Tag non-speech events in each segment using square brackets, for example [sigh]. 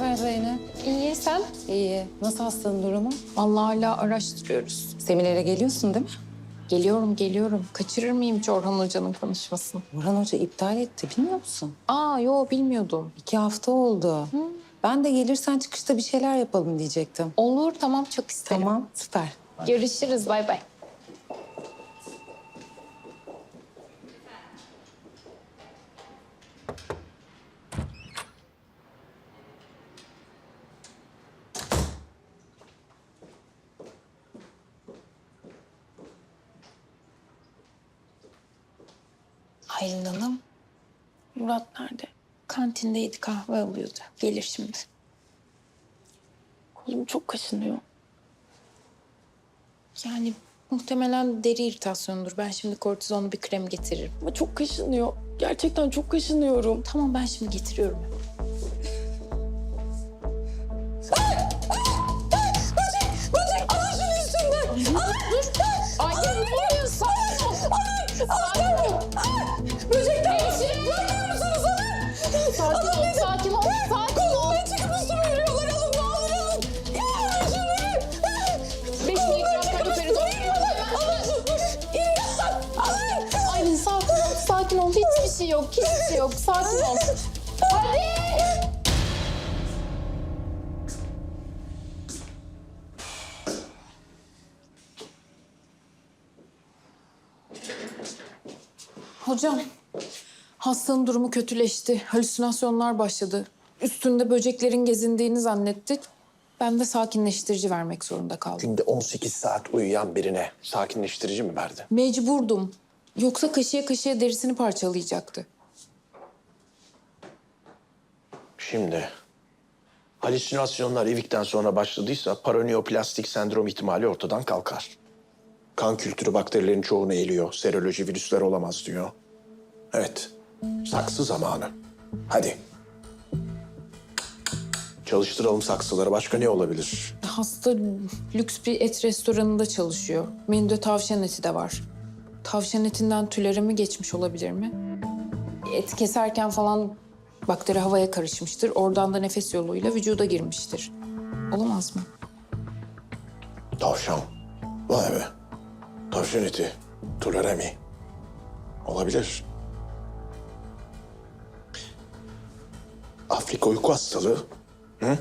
haber Zeynep? İyi sen? İyi. Nasıl hastanın durumu? Vallahi hala araştırıyoruz. Seminere geliyorsun değil mi? Geliyorum geliyorum. Kaçırır mıyım hiç Orhan Hoca'nın konuşmasını? Burhan Hoca iptal etti bilmiyor musun? Aa yo bilmiyordum. İki hafta oldu. Ben de gelirsen çıkışta bir şeyler yapalım diyecektim. Olur tamam çok isterim. Tamam süper. Görüşürüz bay bay. Aylin Hanım. Murat nerede? Kantindeydi kahve alıyordu. Gelir şimdi. Kolum çok kaşınıyor. Yani muhtemelen deri iritasyonudur. Ben şimdi kortizonlu bir krem getiririm. Ama çok kaşınıyor. Gerçekten çok kaşınıyorum. Tamam ben şimdi getiriyorum. Yok, hiçbir şey yok. Sakin ol. Hadi. Hocam, hastanın durumu kötüleşti. Halüsinasyonlar başladı. Üstünde böceklerin gezindiğini zannettik. Ben de sakinleştirici vermek zorunda kaldım. Günde 18 saat uyuyan birine sakinleştirici mi verdi? Mecburdum. Yoksa kaşıya kaşıya derisini parçalayacaktı. Şimdi halüsinasyonlar ivikten sonra başladıysa paraneoplastik sendrom ihtimali ortadan kalkar. Kan kültürü bakterilerin çoğunu eliyor. Seroloji virüsler olamaz diyor. Evet. Saksı zamanı. Hadi. Çalıştıralım saksıları. Başka ne olabilir? Hasta lüks bir et restoranında çalışıyor. Menüde tavşan eti de var. Tavşan etinden tülere mi geçmiş olabilir mi? Et keserken falan bakteri havaya karışmıştır. Oradan da nefes yoluyla vücuda girmiştir. Olamaz mı? Tavşan. Vay be. Tavşan eti. Tularemi. Olabilir. Afrika uyku hastalığı. Hı?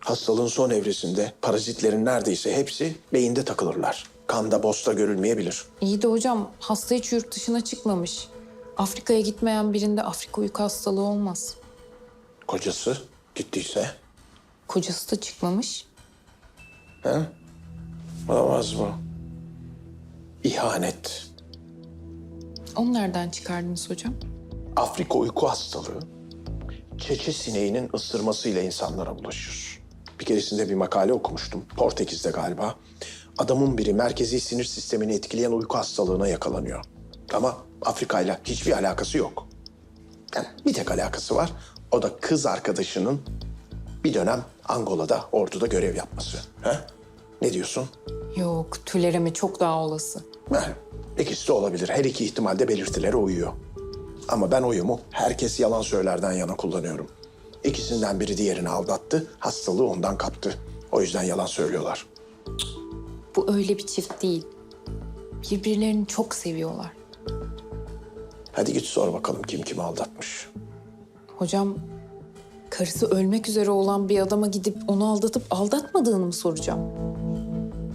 Hastalığın son evresinde parazitlerin neredeyse hepsi beyinde takılırlar. Kanda bosta görülmeyebilir. İyi de hocam hasta hiç yurt dışına çıkmamış. Afrika'ya gitmeyen birinde Afrika uyku hastalığı olmaz. Kocası gittiyse. Kocası da çıkmamış. He? Olamaz mı? İhanet. Onu nereden çıkardınız hocam? Afrika uyku hastalığı çeçe sineğinin ısırmasıyla insanlara bulaşır. Bir keresinde bir makale okumuştum. Portekiz'de galiba. Adamın biri merkezi sinir sistemini etkileyen uyku hastalığına yakalanıyor. Ama Afrika ile hiçbir alakası yok. Yani bir tek alakası var. O da kız arkadaşının bir dönem Angola'da orduda görev yapması. He? Ne diyorsun? Yok, tülereme çok daha olası. Heh, ikisi de olabilir. Her iki ihtimalde belirtilere uyuyor. Ama ben oyumu herkes yalan söylerden yana kullanıyorum. İkisinden biri diğerini aldattı, hastalığı ondan kaptı. O yüzden yalan söylüyorlar. Bu öyle bir çift değil. Birbirlerini çok seviyorlar. Hadi git sor bakalım kim kimi aldatmış. Hocam, karısı ölmek üzere olan bir adama gidip onu aldatıp aldatmadığını mı soracağım?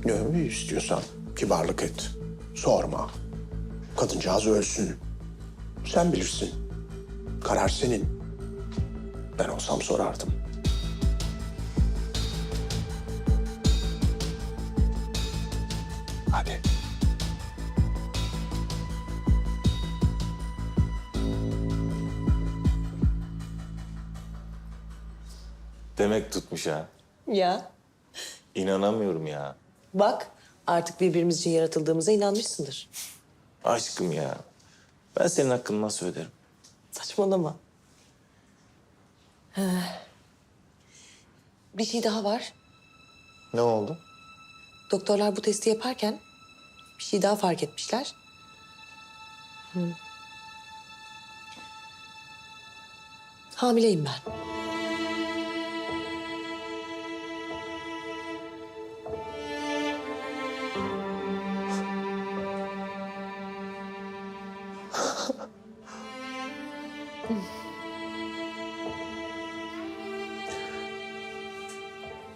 Ne istiyorsan kibarlık et. Sorma. Kadıncağız ölsün. Sen bilirsin. Karar senin. Ben olsam sorardım. Hadi. Demek tutmuş ha. Ya İnanamıyorum ya. bak artık birbirimiz için yaratıldığımıza inanmışsındır. Aşkım ya. Ben senin hakkını nasıl öderim? Saçmalama. Bir şey daha var. Ne oldu? Doktorlar bu testi yaparken bir şey daha fark etmişler. Hı. Hamileyim ben.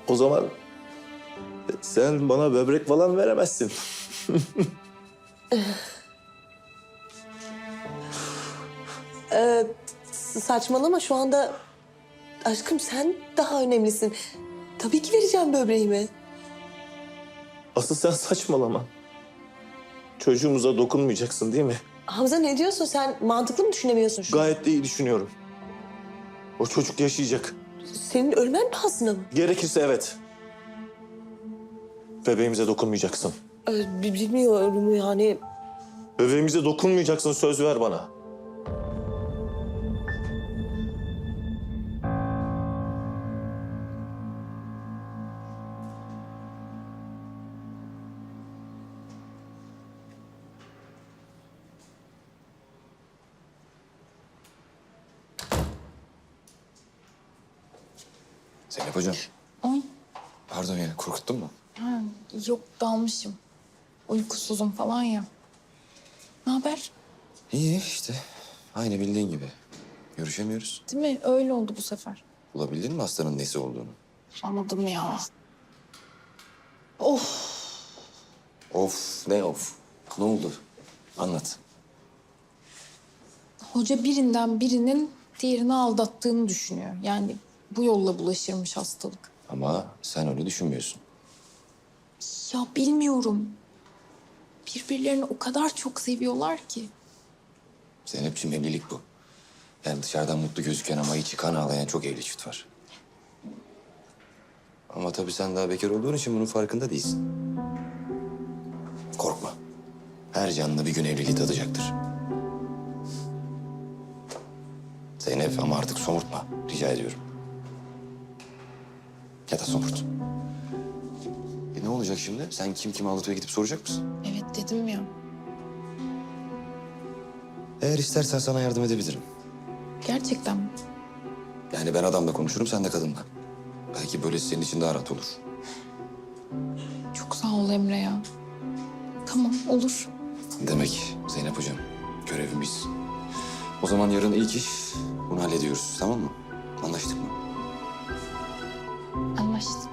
O zaman sen bana böbrek falan veremezsin. S- [laughs] Saçmalama şu anda... Aşkım sen daha önemlisin. Tabii ki vereceğim böbreğimi. Asıl sen saçmalama. Çocuğumuza dokunmayacaksın değil mi? Hamza ne diyorsun sen? Mantıklı mı düşünemiyorsun şu? Gayet de iyi düşünüyorum. O çocuk yaşayacak. Senin ölmen pahasına mı? Gerekirse evet. Bebeğimize dokunmayacaksın. Ee, bi- bilmiyorum yani. Bebeğimize dokunmayacaksın söz ver bana. Zeynep hocam. Ay Pardon ya korkuttun mu? Yok dalmışım. Uykusuzum falan ya. Ne haber? İyi işte. Aynı bildiğin gibi. Görüşemiyoruz. Değil mi? Öyle oldu bu sefer. Bulabildin mi hastanın nesi olduğunu? Anladım ya. Of ne of? Ne oldu? Anlat. Hoca birinden birinin diğerini aldattığını düşünüyor. Yani bu yolla bulaşırmış hastalık. Ama sen öyle düşünmüyorsun. Ya bilmiyorum. Birbirlerini o kadar çok seviyorlar ki. Zeynep'ciğim evlilik bu. Yani dışarıdan mutlu gözüken ama içi kan ağlayan çok evli çift var. Ama tabii sen daha bekar olduğun için bunun farkında değilsin. Korkma. Her canlı bir gün evliliği tadacaktır. Zeynep ama artık somurtma. Rica ediyorum. Ya da somurt. E ne olacak şimdi? Sen kim kimi aldatıyor gidip soracak mısın? Evet dedim ya. Eğer istersen sana yardım edebilirim. Gerçekten mi? Yani ben adamla konuşurum, sen de kadınla. Belki böylesi senin için daha rahat olur. Çok sağ ol Emre ya. Tamam olur. Demek Zeynep hocam, görevimiz. O zaman yarın ilk iş bunu hallediyoruz, tamam mı? Anlaştık mı? Anlaştık.